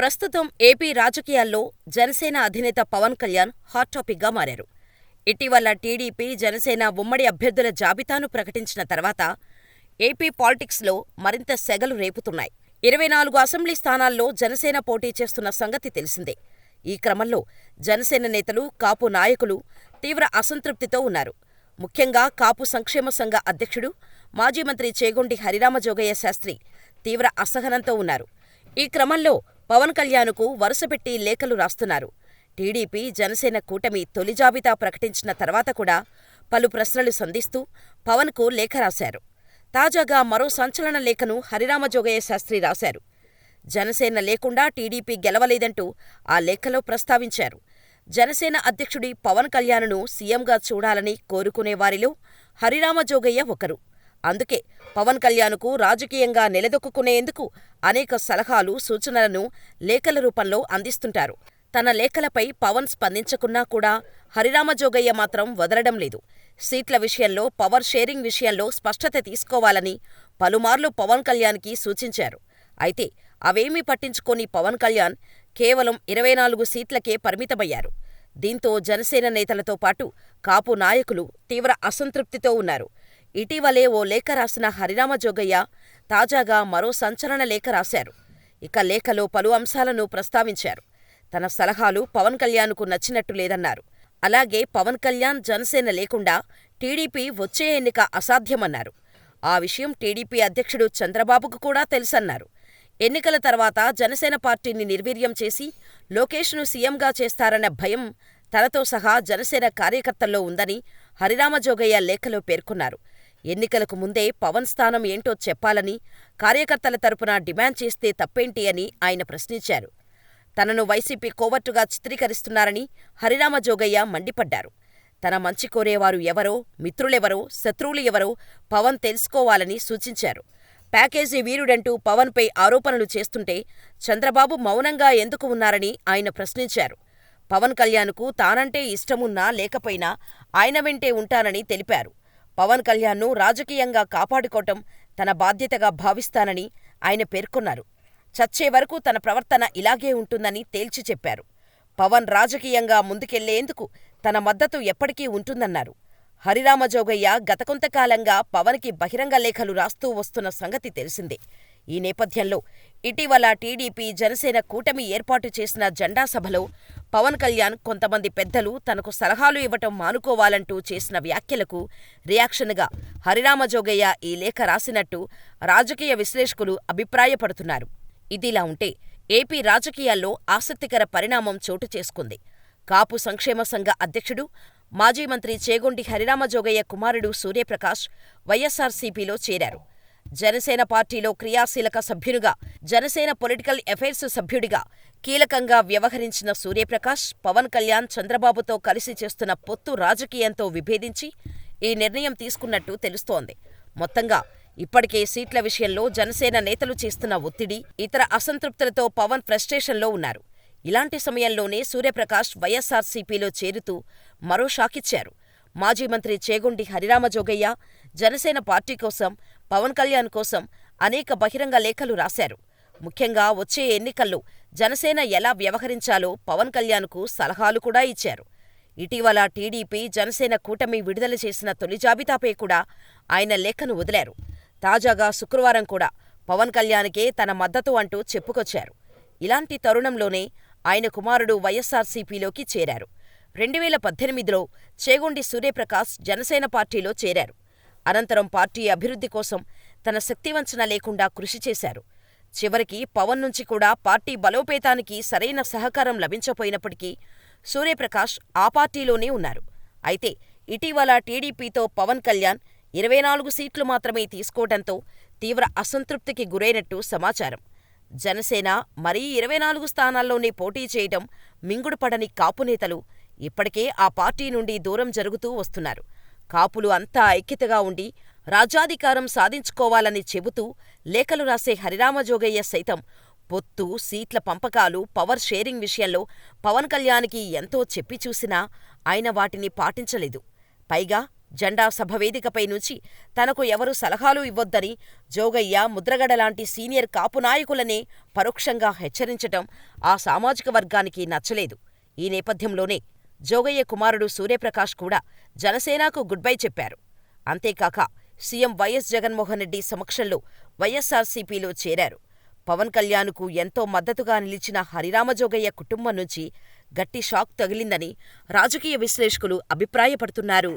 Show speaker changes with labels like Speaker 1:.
Speaker 1: ప్రస్తుతం ఏపీ రాజకీయాల్లో జనసేన అధినేత పవన్ కళ్యాణ్ హాట్ టాపిక్గా మారారు. ఇటీవల టీడీపీ, జనసేన ఉమ్మడి అభ్యర్థుల జాబితాను ప్రకటించిన తర్వాత ఏపీ పాలిటిక్స్లో మరింత సెగలు రేపుతున్నాయి. ఇరవై నాలుగు అసెంబ్లీ స్థానాల్లో జనసేన పోటీ చేస్తున్న సంగతి తెలిసిందే. ఈ క్రమంలో జనసేన నేతలు, కాపు నాయకులు తీవ్ర అసంతృప్తితో ఉన్నారు. ముఖ్యంగా కాపు సంక్షేమ సంఘ అధ్యక్షుడు, మాజీ మంత్రి చేగొండి హరిరామజోగయ్య శాస్త్రి తీవ్ర అసహనంతో ఉన్నారు. ఈ క్రమంలో పవన్ కళ్యాణ్కు వరుసపెట్టి లేఖలు రాస్తున్నారు. టీడీపీ, జనసేన కూటమి తొలి జాబితా ప్రకటించిన తర్వాత కూడా పలు ప్రశ్నలు సంధిస్తూ పవన్కు లేఖ రాశారు. తాజాగా మరో సంచలన లేఖను హరిరామజోగయ్య శాస్త్రి రాశారు. జనసేన లేకుండా టీడీపీ గెలవలేదంటూ ఆ లేఖలో ప్రస్తావించారు. జనసేన అధ్యక్షుడి పవన్ కళ్యాణ్ను సీఎంగా చూడాలని కోరుకునేవారిలో హరిరామజోగయ్య ఒకరు. అందుకే పవన్ కళ్యాణ్కు రాజకీయంగా నిలదొక్కుకునేందుకు అనేక సలహాలు, సూచనలను లేఖల రూపంలో అందిస్తుంటారు. తన లేఖలపై పవన్ స్పందించకున్నా కూడా హరిరామజోగయ్య మాత్రం వదలడం లేదు. సీట్ల విషయంలో, పవర్ షేరింగ్ విషయంలో స్పష్టత తీసుకోవాలని పలుమార్లు పవన్ కళ్యాణ్కి సూచించారు. అయితే అవేమీ పట్టించుకోని పవన్ కళ్యాణ్ కేవలం ఇరవై నాలుగు సీట్లకే పరిమితమయ్యారు. దీంతో జనసేన నేతలతో పాటు కాపు నాయకులు తీవ్ర అసంతృప్తితో ఉన్నారు. ఇటీవలే ఓ లేఖ రాసిన హరిరామజోగయ్య తాజాగా మరో సంచలన లేఖ రాశారు. ఇక లేఖలో పలు అంశాలను ప్రస్తావించారు. తన సలహాలు పవన్ కళ్యాణ్కు నచ్చినట్టు లేదన్నారు. అలాగే పవన్ కళ్యాణ్, జనసేన లేకుండా టీడీపీ వచ్చే ఎన్నిక అసాధ్యమన్నారు. ఆ విషయం టీడీపీ అధ్యక్షుడు చంద్రబాబుకు కూడా తెలుసన్నారు. ఎన్నికల తర్వాత జనసేన పార్టీని నిర్వీర్యం చేసి లోకేష్ను సీఎంగా చేస్తారన్న భయం తనతో సహా జనసేన కార్యకర్తల్లో ఉందని హరిరామజోగయ్య లేఖలో పేర్కొన్నారు. ఎన్నికలకు ముందే పవన్ స్థానం ఏంటో చెప్పాలని కార్యకర్తల తరపున డిమాండ్ చేస్తే తప్పేంటి అని ఆయన ప్రశ్నించారు. తనను వైసీపీ కోవర్టుగా చిత్రీకరిస్తున్నారని హరిరామజోగయ్య మండిపడ్డారు. తన మంచి కోరేవారు ఎవరో, మిత్రులెవరో, శత్రువులు ఎవరో పవన్ తెలుసుకోవాలని సూచించారు. ప్యాకేజీ వీరుడంటూ పవన్పై ఆరోపణలు చేస్తుంటే చంద్రబాబు మౌనంగా ఎందుకు ఉన్నారని ఆయన ప్రశ్నించారు. పవన్ కళ్యాణ్కు తానంటే ఇష్టమున్నా లేకపోయినా ఆయన వెంటే ఉంటానని తెలిపారు. పవన్ కళ్యాణ్ను రాజకీయంగా కాపాడుకోవటం తన బాధ్యతగా భావిస్తానని ఆయన పేర్కొన్నారు. చచ్చే వరకు తన ప్రవర్తన ఇలాగే ఉంటుందని తేల్చి చెప్పారు. పవన్ రాజకీయంగా ముందుకెళ్ళేందుకు తన మద్దతు ఎప్పటికీ ఉంటుందన్నారు. హరిరామజోగయ్య గత కొంతకాలంగా పవన్కి బహిరంగ లేఖలు రాస్తూ వస్తున్న సంగతి తెలిసిందే. ఈ నేపథ్యంలో ఇటీవల టీడీపీ, జనసేన కూటమి ఏర్పాటు చేసిన జెండా సభలో పవన్ కళ్యాణ్ కొంతమంది పెద్దలు తనకు సలహాలు ఇవ్వటం మానుకోవాలంటూ చేసిన వ్యాఖ్యలకు రియాక్షన్గా హరిరామజోగయ్య ఈ లేఖ రాసినట్టు రాజకీయ విశ్లేషకులు అభిప్రాయపడుతున్నారు. ఇదిలా ఉంటే ఏపీ రాజకీయాల్లో ఆసక్తికర పరిణామం చోటు చేసుకుంది. కాపు సంక్షేమ సంఘ అధ్యక్షుడు, మాజీ మంత్రి చేగొండి హరిరామజోగయ్య కుమారుడు సూర్యప్రకాష్ వైఎస్సార్సీపీలో చేరారు. జనసేన పార్టీలో క్రియాశీలక సభ్యునిగా, జనసేన పొలిటికల్ ఎఫైర్స్ సభ్యుడిగా కీలకంగా వ్యవహరించిన సూర్యప్రకాష్ పవన్ కళ్యాణ్, చంద్రబాబుతో కలిసి చేస్తున్న పొత్తు రాజకీయంతో విభేదించి ఈ నిర్ణయం తీసుకున్నట్టు తెలుస్తోంది. మొత్తంగా ఇప్పటికే సీట్ల విషయంలో జనసేన నేతలు చేస్తున్న ఒత్తిడి, ఇతర అసంతృప్తులతో పవన్ ఫ్రస్ట్రేషన్లో ఉన్నారు. ఇలాంటి సమయంలోనే సూర్యప్రకాష్ వైఎస్సార్సీపీలో చేరుతూ మరో షాకిచ్చారు. మాజీ మంత్రి చేగొండి హరిరామజోగయ్య జనసేన పార్టీ కోసం, పవన్ కళ్యాణ్ కోసం అనేక బహిరంగ లేఖలు రాశారు. ముఖ్యంగా వచ్చే ఎన్నికల్లో జనసేన ఎలా వ్యవహరించాలో పవన్ కళ్యాణ్కు సలహాలు కూడా ఇచ్చారు. ఇటీవల టీడీపీ, జనసేన కూటమి విడుదల చేసిన తొలి జాబితాపై కూడా ఆయన లేఖను వదిలారు. తాజాగా శుక్రవారం కూడా పవన్ కళ్యాణ్కే తన మద్దతు అంటూ చెప్పుకొచ్చారు. ఇలాంటి తరుణంలోనే ఆయన కుమారుడు వైఎస్సార్సీపీలోకి చేరారు. రెండువేల పద్దెనిమిదిలో చేగొండి సూర్యప్రకాష్ జనసేన పార్టీలో చేరారు. అనంతరం పార్టీ అభివృద్ధి కోసం తన శక్తివంచన లేకుండా కృషి చేశారు. చివరికి పవన్ నుంచి కూడా పార్టీ బలోపేతానికి సరైన సహకారం లభించపోయినప్పటికీ సూర్యప్రకాష్ ఆ పార్టీలోనే ఉన్నారు. అయితే ఇటీవల టీడీపీతో పవన్ కళ్యాణ్ ఇరవై నాలుగు సీట్లు మాత్రమే తీసుకోవడంతో తీవ్ర అసంతృప్తికి గురైనట్టు సమాచారం. జనసేన మరీ ఇరవై నాలుగు స్థానాల్లోనే పోటీ చేయటం మింగుడుపడని కాపునేతలు ఇప్పటికే ఆ పార్టీ నుండి దూరం జరుగుతూ వస్తున్నారు. కాపులు అంతా ఐక్యతగా ఉండి రాజ్యాధికారం సాధించుకోవాలని చెబుతూ లేఖలు రాసే హరిరామజోగయ్య సైతం పొత్తు, సీట్ల పంపకాలు, పవర్ షేరింగ్ విషయంలో పవన్ కళ్యాణ్కి ఎంతో చెప్పి చూసినా ఆయన వాటిని పాటించలేదు. పైగా జెండా సభవేదికపై నుంచి తనకు ఎవరూ సలహాలు ఇవ్వొద్దని జోగయ్య, ముద్రగడ లాంటి సీనియర్ కాపు నాయకులనే పరోక్షంగా హెచ్చరించటం ఆ సామాజిక వర్గానికి నచ్చలేదు. ఈ నేపథ్యంలోనే జోగయ్య కుమారుడు సూర్యప్రకాష్ కూడా జనసేనకు గుడ్బై చెప్పారు. అంతేకాక సీఎం వైఎస్ జగన్మోహన్రెడ్డి సమక్షంలో వైఎస్సార్సీపీలో చేరారు. పవన్ కళ్యాణ్కు ఎంతో మద్దతుగా నిలిచిన హరిరామజోగయ్య కుటుంబం నుంచి గట్టి షాక్ తగిలిందని రాజకీయ విశ్లేషకులు అభిప్రాయపడుతున్నారు.